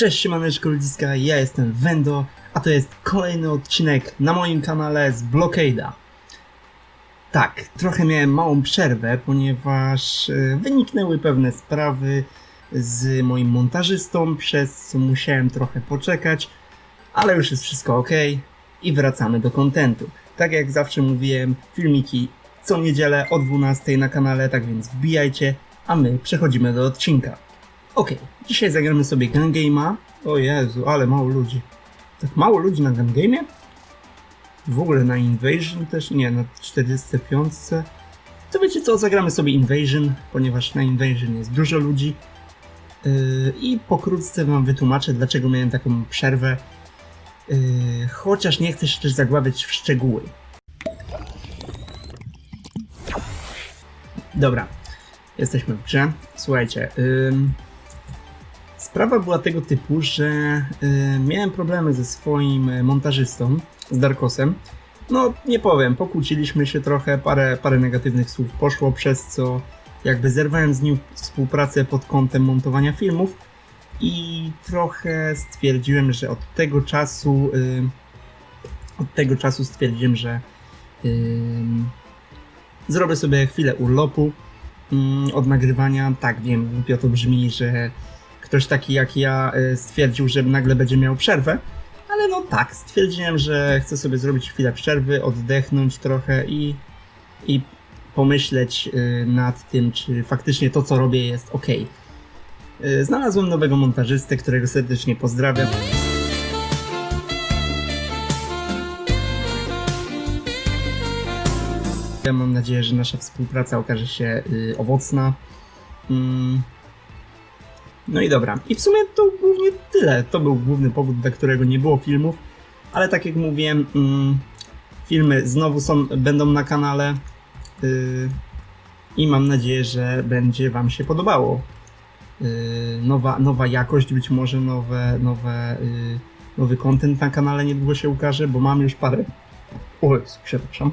Cześć siemaneczko ludziska, ja jestem Wendo, a to jest kolejny odcinek na moim kanale z Blockada. Tak, trochę miałem małą przerwę, ponieważ e, wyniknęły pewne sprawy z moim montażystą, przez co musiałem trochę poczekać, ale już jest wszystko ok i wracamy do kontentu. Tak jak zawsze mówiłem, filmiki co niedzielę o 12 na kanale, tak więc wbijajcie, a my przechodzimy do odcinka. Okej, dzisiaj zagramy sobie Gun Game'a. O Jezu, ale mało ludzi. Tak mało ludzi na Gun Game'ie? W ogóle na Invasion też? Nie, na 45. To wiecie co, zagramy sobie Invasion, ponieważ na Invasion jest dużo ludzi. Yy, I pokrótce wam wytłumaczę, dlaczego miałem taką przerwę. Yy, chociaż nie chcę się też zagłębiać w szczegóły. Dobra, jesteśmy w grze. Słuchajcie, ym, sprawa była tego typu, że y, miałem problemy ze swoim y, montażystą, z Darkosem. No, nie powiem, pokłóciliśmy się trochę, parę, parę negatywnych słów poszło, przez co jakby zerwałem z nim współpracę pod kątem montowania filmów i trochę stwierdziłem, że od tego czasu y, od tego czasu stwierdziłem, że zrobię sobie chwilę urlopu mm, od nagrywania. Tak, wiem, głupio to brzmi, że ktoś taki jak ja y, stwierdził, że nagle będzie miał przerwę, ale no tak, stwierdziłem, że chcę sobie zrobić chwilę przerwy, oddechnąć trochę i, i pomyśleć y, nad tym, czy faktycznie to, co robię, jest ok. Znalazłem nowego montażystę, którego serdecznie pozdrawiam. Mam nadzieję, że nasza współpraca okaże się y, owocna. No i dobra. I w sumie to głównie tyle. To był główny powód, dla którego nie było filmów. Ale tak jak mówiłem, mm, filmy znowu są, będą na kanale. Y, I mam nadzieję, że będzie Wam się podobało. Y, nowa, nowa jakość, być może nowe, nowe, y, nowy content na kanale niedługo się ukaże, bo mam już parę. O, przepraszam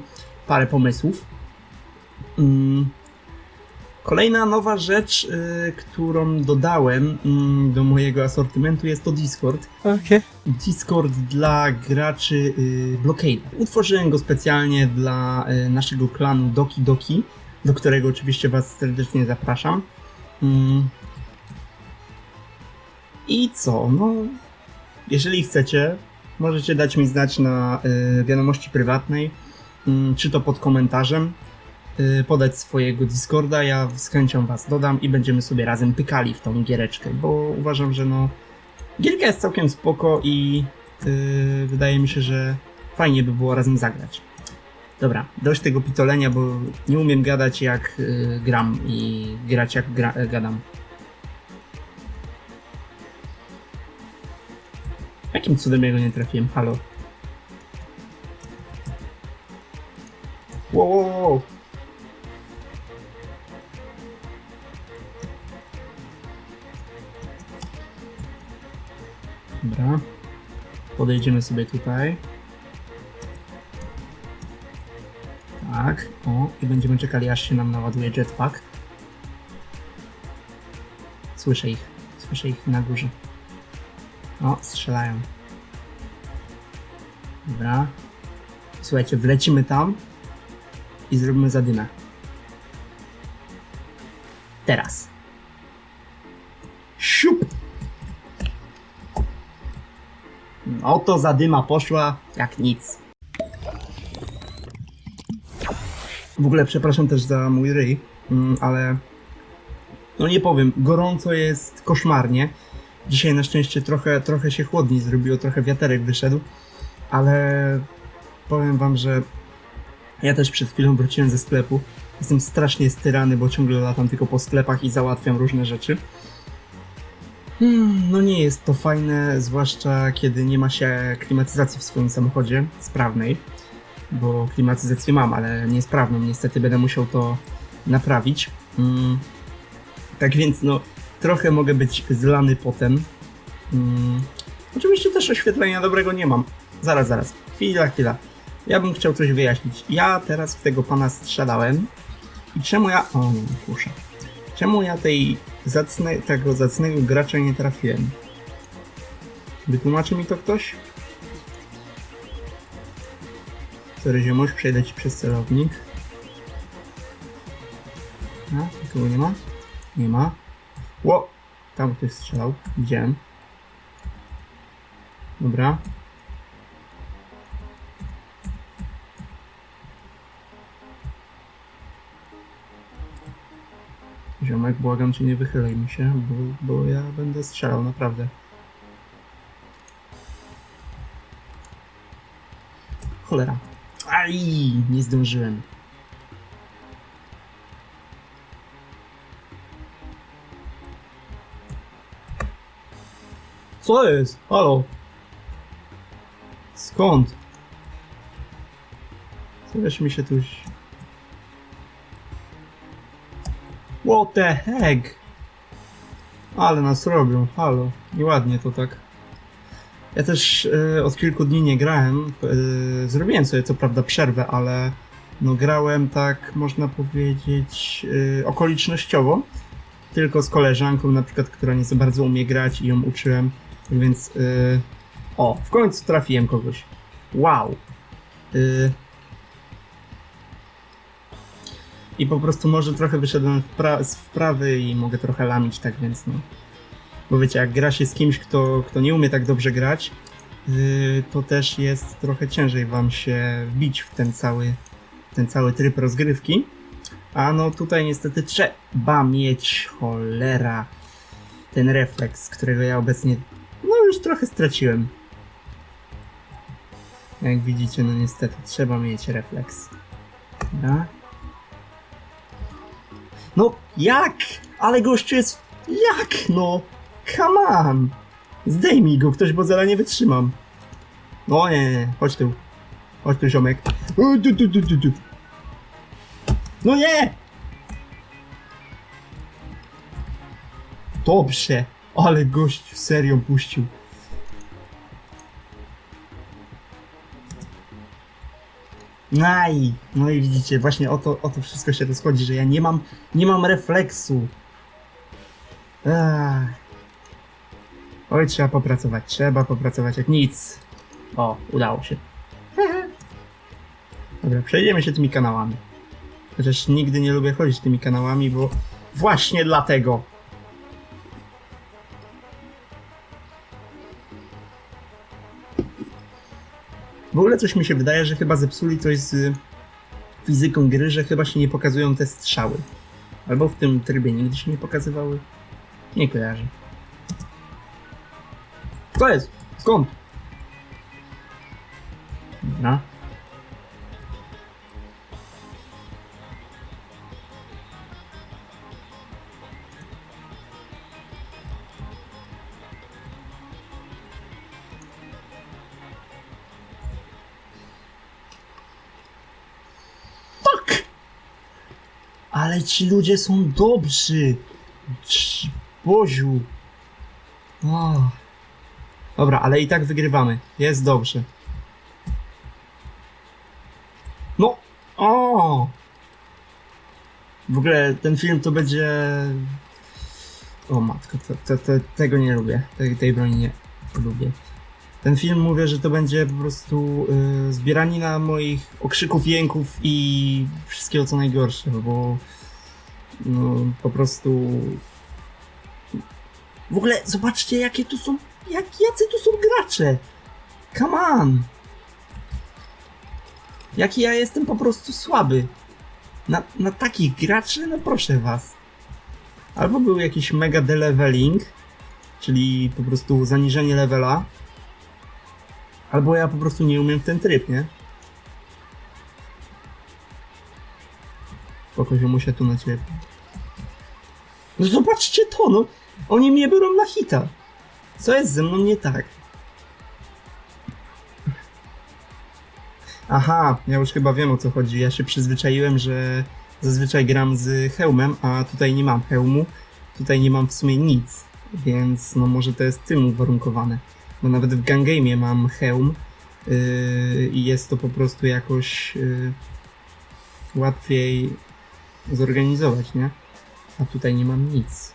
parę pomysłów. Mm. Kolejna nowa rzecz, y, którą dodałem mm, do mojego asortymentu jest to Discord. Okay. Discord dla graczy y, Blockade. Utworzyłem go specjalnie dla y, naszego klanu Doki Doki, do którego oczywiście Was serdecznie zapraszam. Mm. I co? No, jeżeli chcecie, możecie dać mi znać na y, wiadomości prywatnej mm, czy to pod komentarzem, y, podać swojego Discorda, ja z chęcią was dodam i będziemy sobie razem pykali w tą giereczkę, bo uważam, że no gierka jest całkiem spoko i y, wydaje mi się, że fajnie by było razem zagrać. Dobra, dość tego pitolenia, bo nie umiem gadać jak y, gram i grać jak gra, e, gadam. Jakim cudem jego nie trafiłem? Halo. Wow, wow, wow. Dobra. Podejdziemy sobie tutaj. Tak, o, i będziemy czekali aż się nam naładuje jetpack. Słyszę ich, słyszę ich na górze. O, strzelają. Dobra. Słuchajcie, wlecimy tam i zrobimy zadymę. Teraz. No to zadyma poszła jak nic. W ogóle przepraszam też za mój ryj, mm, ale no nie powiem, gorąco jest koszmarnie. Dzisiaj na szczęście trochę, trochę się chłodniej zrobiło, trochę wiaterek wyszedł, ale powiem wam, że ja też przed chwilą wróciłem ze sklepu. Jestem strasznie styrany, bo ciągle latam tylko po sklepach i załatwiam różne rzeczy. Hmm, no nie jest to fajne, zwłaszcza kiedy nie ma się klimatyzacji w swoim samochodzie sprawnej, bo klimatyzację mam, ale niesprawną. Niestety będę musiał to naprawić. Hmm. Tak więc no, trochę mogę być zlany potem. Hmm. Oczywiście też oświetlenia dobrego nie mam. Zaraz, zaraz. Chwila, chwila. Ja bym chciał coś wyjaśnić. Ja teraz w tego pana strzelałem. I czemu ja... O nie, kuszę. Czemu ja tej zacne, tego zacnego gracza nie trafiłem? Wytłumaczy mi to ktoś? Sorry, ziomuś, przejdę ci przez celownik. A, nikogo nie ma? Nie ma. Ło! Tam ktoś strzelał. Widziałem. Dobra. Ziomek, błagam cię, nie wychylaj mi się, bo, bo ja będę strzelał, naprawdę. Cholera. Aj, nie zdążyłem. Co jest? Halo? Skąd? Co mi się tu... What the heck? Ale nas robią, halo. Nieładnie to tak. Ja też e, od kilku dni nie grałem. E, zrobiłem sobie co prawda przerwę, ale no grałem tak, można powiedzieć, e, okolicznościowo. Tylko z koleżanką na przykład, która nie za bardzo umie grać i ją uczyłem. Więc e, o, w końcu trafiłem kogoś. Wow. E, I po prostu może trochę wyszedłem w pra- z wprawy i mogę trochę lamić, tak więc no. Bo wiecie, jak gra się z kimś, kto, kto nie umie tak dobrze grać, yy, to też jest trochę ciężej wam się wbić w ten cały, ten cały tryb rozgrywki. A no tutaj niestety trzeba mieć cholera ten refleks, którego ja obecnie no już trochę straciłem. Jak widzicie, no niestety trzeba mieć refleks. Dobra. No jak? Ale gościu jest... Jak no? Come on! Zdejmij go ktoś, bo zaraz nie wytrzymam. No nie, nie, chodź tu. Chodź tu, ziomek. Tu, tu, tu, tu, tu. No nie! Dobrze, ale gość serią puścił. Naj! No i widzicie, właśnie o to, o to wszystko się rozchodzi, że ja nie mam, nie mam refleksu. Oj, trzeba popracować, trzeba popracować jak nic. O, udało się. Dobra, przejdziemy się tymi kanałami. Chociaż nigdy nie lubię chodzić tymi kanałami, bo właśnie dlatego. W ogóle coś mi się wydaje, że chyba zepsuli coś z fizyką gry, że chyba się nie pokazują te strzały. Albo w tym trybie nigdy się nie pokazywały. Nie kojarzę. Co jest? Skąd? Dobra. Ale ci ludzie są dobrzy. Cz- Boziu. O. Dobra, ale i tak wygrywamy. Jest dobrze. No. O. W ogóle ten film to będzie. O matko, tego nie lubię. Tej broni nie lubię. Ten film mówię, że to będzie po prostu y, zbieranina moich okrzyków, jęków i wszystkiego co najgorsze, bo no, po prostu w ogóle zobaczcie jakie tu są, jak, jacy tu są gracze. Come on. Jaki ja jestem po prostu słaby. Na, na takich graczy, no proszę was. Albo był jakiś mega deleveling, czyli po prostu zaniżenie levela, albo ja po prostu nie umiem w ten tryb, nie? Spoko, ziomusia tu na ciebie. No zobaczcie to, no! Oni mnie biorą na hita. Co jest ze mną nie tak? Aha, ja już chyba wiem o co chodzi. Ja się przyzwyczaiłem, że zazwyczaj gram z hełmem, a tutaj nie mam hełmu. Tutaj nie mam w sumie nic, więc no może to jest tym uwarunkowane bo nawet w Gangame'ie mam hełm yy, i jest to po prostu jakoś yy, łatwiej zorganizować, nie? A tutaj nie mam nic.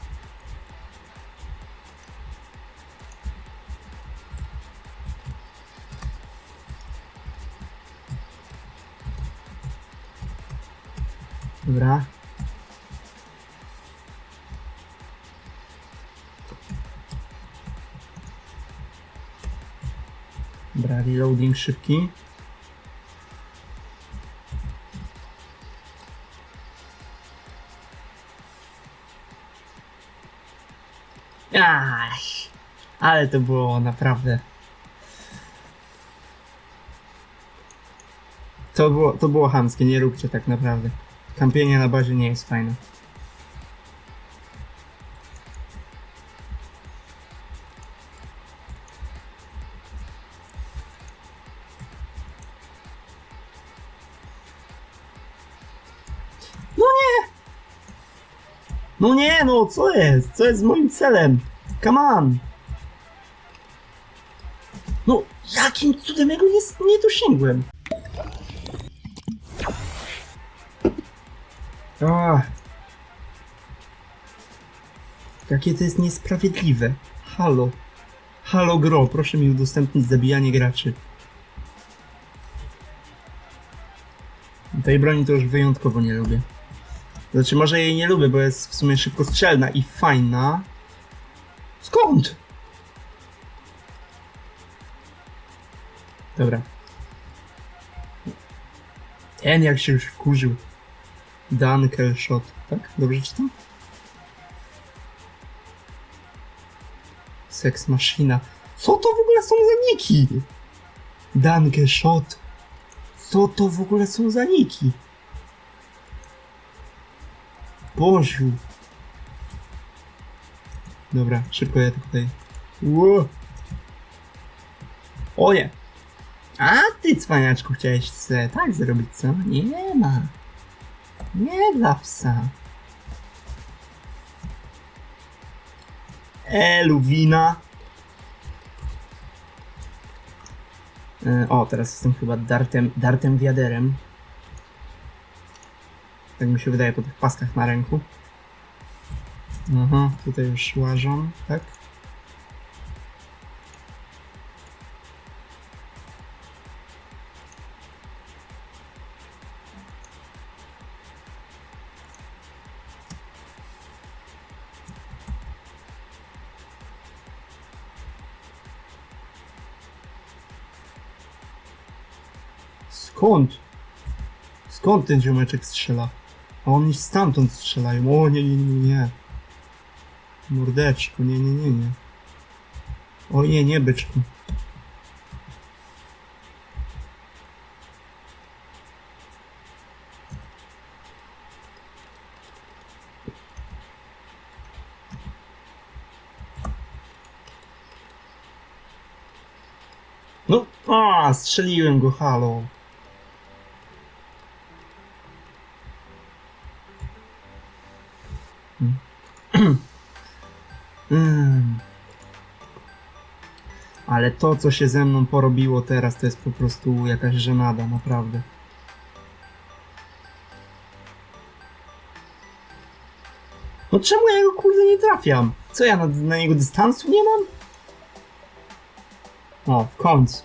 Dobra, Dobra, reloading szybki. Ach, ale to było naprawdę. To było, to było chamskie, nie róbcie tak naprawdę. Kampienie na bazie nie jest fajne. No nie, no co jest? Co jest moim celem? Come on! No, jakim cudem ja go nie, nie dosięgłem? Ach. Jakie to jest niesprawiedliwe. Halo. Halo gro, proszę mi udostępnić zabijanie graczy. Tej broni to już wyjątkowo nie lubię. Znaczy może jej nie lubię, bo jest w sumie szybkostrzelna i fajna. Skąd? Dobra. Ten jak się już wkurzył. Dunkel shot, tak? Dobrze czytam? Seks machina. Co to w ogóle są za niki? Dunkel shot. Co to w ogóle są za niki? Boziu. Dobra, szybko ja tutaj. Ło. O nie. A ty cwaniaczku chciałeś se tak zrobić, co? Nie ma. Nie dla psa. E, Luwina. E, o, teraz jestem chyba dartem, dartem wiaderem. Tak mi się wydaje po tych paskach na ręku. Aha, tutaj już łażą, tak? Skąd? Skąd ten ziomeczek strzela? A oni stamtąd strzelają. O nie, nie, nie, nie. Mordeczku, nie, nie, nie, nie. O nie, nie, byczku. No, a, strzeliłem go, halo. To, co się ze mną porobiło teraz, to jest po prostu jakaś żenada, naprawdę. No czemu ja go kurde nie trafiam? Co ja na, na niego dystansu nie mam? O, w końcu.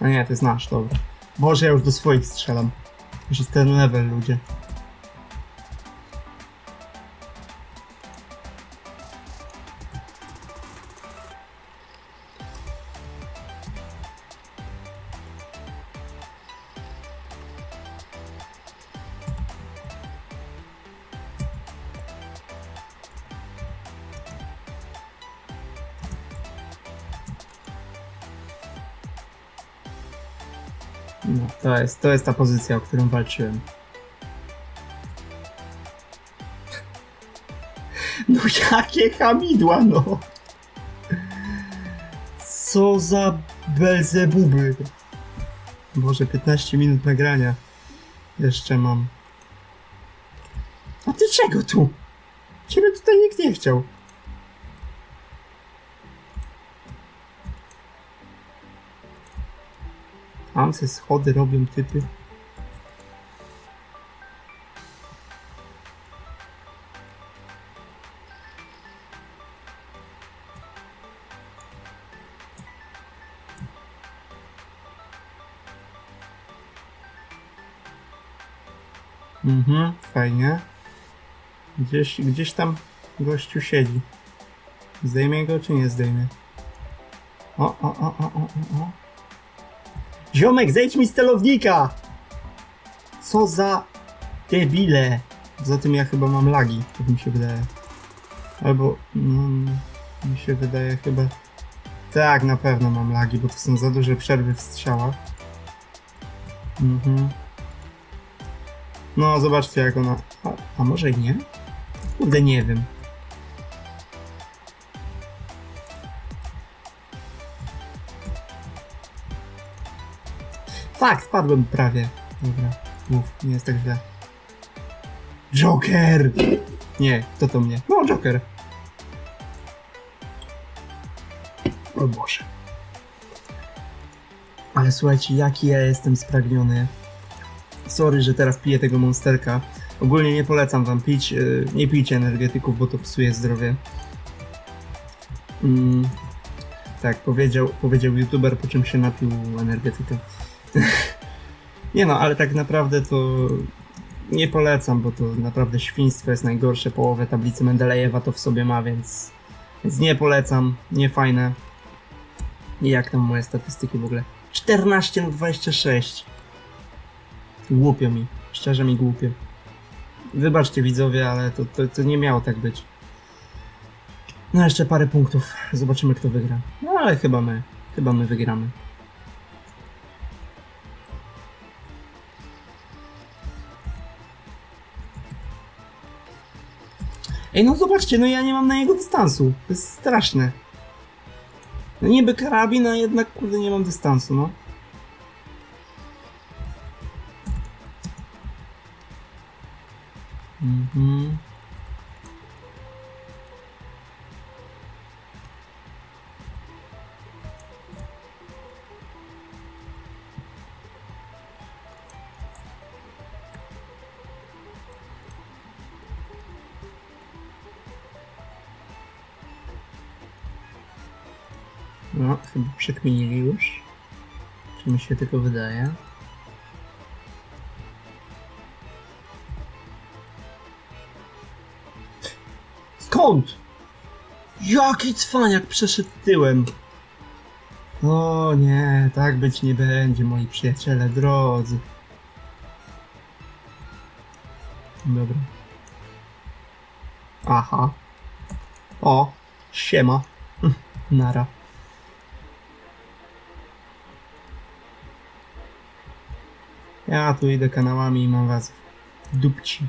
A nie, to jest nasz, dobra. Boże, ja już do swoich strzelam. Już jest ten level, ludzie. No, to jest, to jest ta pozycja, o którą walczyłem. No jakie hamidła, no! Co za belzebuby! Boże, 15 minut nagrania. Jeszcze mam. A ty czego tu? Ciebie tutaj nikt nie chciał. Tam se schody robią typy. Mhm, fajnie. Gdzieś, gdzieś tam gościu siedzi. Zdejmie go czy nie zdejmie? O, o, o, o, o, o. Ziomek, zejdź mi z celownika! Co za debile! Za tym ja chyba mam lagi, tak mi się wydaje. Albo, no, mi się wydaje chyba... Tak, na pewno mam lagi, bo to są za duże przerwy w strzałach. Mhm. No, zobaczcie jak ona... A, a może i nie? Kurde, nie wiem. Fakt, spadłem prawie. Dobra, mów, nie jest tak źle. Joker! Nie, kto to mnie? No, Joker. O Boże. Ale słuchajcie, jaki ja jestem spragniony. Sorry, że teraz piję tego monsterka. Ogólnie nie polecam wam pić. yy, Nie pijcie energetyków, bo to psuje zdrowie. Mm, tak, powiedział, powiedział youtuber, po czym się napił energetyka. nie no, ale tak naprawdę to nie polecam, bo to naprawdę świństwo jest najgorsze. Połowę tablicy Mendelejewa to w sobie ma, więc, więc nie polecam. Nie fajne. I jak tam moje statystyki w ogóle? 14 na 26. Głupio mi. Szczerze mi głupio. Wybaczcie widzowie, ale to, to, to nie miało tak być. No jeszcze parę punktów. Zobaczymy kto wygra. No ale chyba my. Chyba my wygramy. Ej, no zobaczcie, no ja nie mam na niego dystansu. To jest straszne. No niby karabin, a jednak kurde nie mam dystansu, no. Mhm. No, chyba przekminili już. Czy mi się tylko wydaje? Skąd? Jaki cwaniak przeszedł tyłem? O nie, tak być nie będzie, moi przyjaciele drodzy. Dobra. Aha. O, siema. Hm, Nara. Ja tu idę kanałami i mam was w dupci.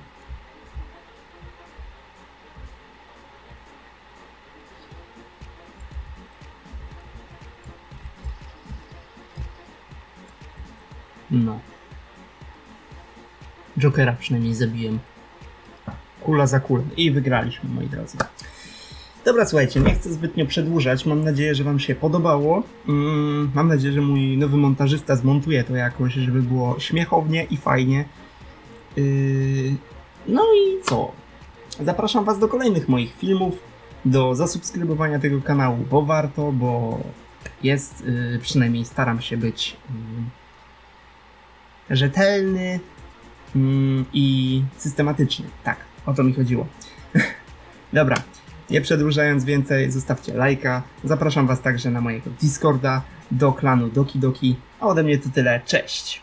No. Jokera przynajmniej zabiłem. Kula za kulę. I wygraliśmy, moi drodzy. Dobra, słuchajcie, nie chcę zbytnio przedłużać. Mam nadzieję, że Wam się podobało. Mm, mam nadzieję, że mój nowy montażysta zmontuje to jakoś, żeby było śmiechownie i fajnie. Yy, no i co? Zapraszam Was do kolejnych moich filmów, do zasubskrybowania tego kanału, bo warto, bo jest, yy, przynajmniej staram się być yy, rzetelny mm, i systematyczny. Tak, o to mi chodziło. Dobra, nie przedłużając więcej, zostawcie lajka. Zapraszam Was także na mojego Discorda, do klanu Doki Doki. A ode mnie to tyle. Cześć!